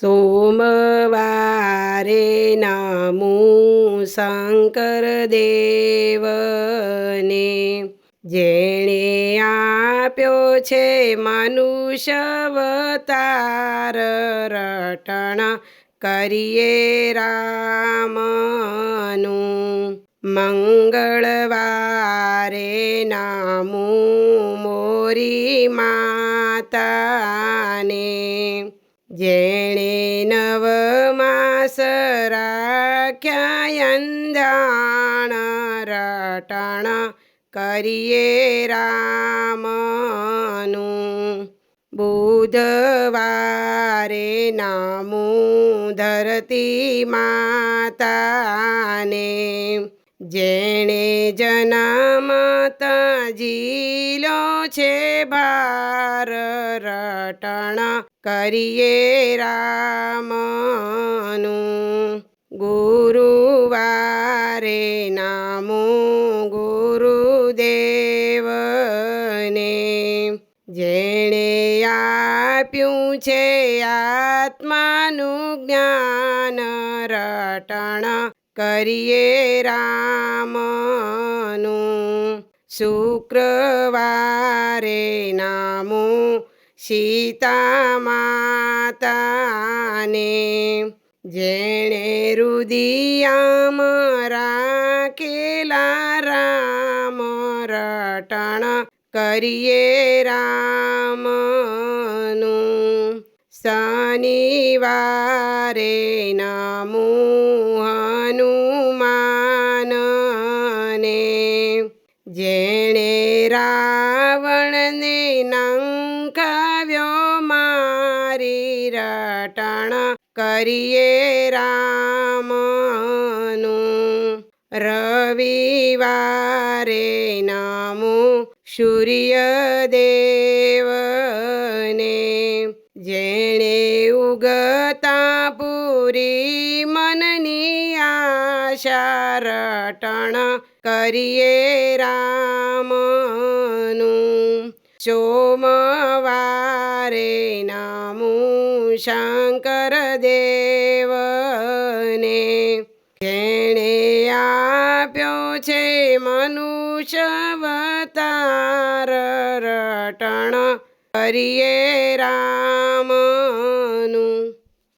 સોમવારે નામું શંકર દેવને જેણે આપ્યો છે મનુષ્યવતાર રટણ કરીએ રામનું. મંગળવારે નામું મોરી માતાને જેણે નવ માસ રાખ્યા અંધાણ રટણ કરીએ રામનું. બુધવારે નામું ધરતી માતાને જેણે જના માતાજી લો છે ભાર રટણ કરીએ રામનું. ગુરુવારે નામું ગુરુદેવને જેણે આપ્યું છે આત્માનું જ્ઞાન રટણ કરીએ રામનું શુક્રવારે નામું સીતા માતાને. જેણે રુદિયામ રાખેલા રામ રટણ કરીએ રામનું. શનિવારે નામું જેણે રાવણને નંકાવ્યો મારી રટણ કરીએ રામનું. રવિવારે નામું સૂર્યદેવને. જેણે ઉગતા પૂરી આશા રટણ કરીએ રામનું સોમવારે નામું શંકર દેવને જેણે આપ્યો છે મનુષ્યવતાર રટણ કરીએ રામનું